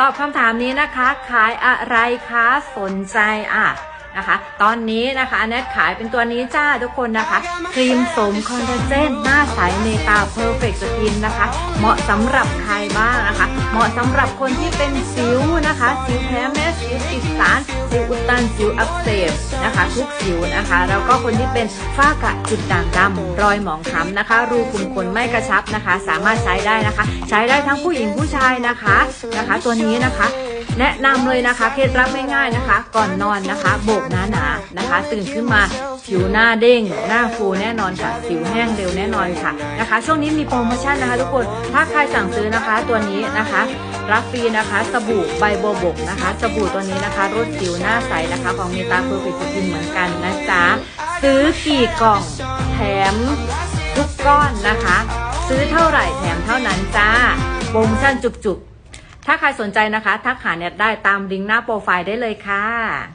ตอบคำถามนี้นะคะ ขายอะไรคะสนใจอะนะคะ ตอนนี้นะคะอันนี้ขายเป็นตัวนี้จ้าทุกคนนะคะ ครีมสมคอนเทนเจนหน้าใสเมตาเพอร์เฟกต์สกินนะคะ เหมาะสำหรับใครบ้างนะคะ เหมาะสำหรับคนที่เป็นสิวนะคะ สิวแพ้แม้สิวติดสาร สิวอุดตันสิวอักเสบนะคะทุกสิวนะคะ แล้วก็คนที่เป็นฝ้ากระจุดด่างดำรอยหมองคล้ำนะคะ รูขุมขนไม่กระชับนะคะ สามารถใช้ได้นะคะ ใช้ได้ทั้งผู้หญิงผู้ชายนะคะนะคะ ตัวนี้นะคะ แนะนำเลยนะคะเคล็ดลับง่ายๆนะคะ ก่อนนอนนะคะโบกหนาๆนนะคะ ตื่นขึ้นมาผิวหน้าเด้ง หน้าฟูแน่นอนค่ะผิวแห้งเร็วแน่นอนค่ะนะคะ ช่วงนี้มีโปรโมชั่นนะคะ ทุกคนถ้าใครสั่งซื้อนะคะตัวนี้นะคะ รับฟรีนะคะ สบู่ใบโบวบกนะคะ สบู่ตัวนี้นะคะรดสิวหน้าใสนะคะ ของเมตาเพอร์เฟกต์สกินเหมือนกันนะจ๊ะซื้อกี่กล่องแถมทุกก้อนนะคะ ซื้อเท่าไหร่แถมเท่านั้นจ้าโปรโมชั่นจุกๆ ถ้าใครสนใจนะคะ ทักหาเน็ตได้ตามลิงก์หน้าโปรไฟล์ได้เลยค่ะ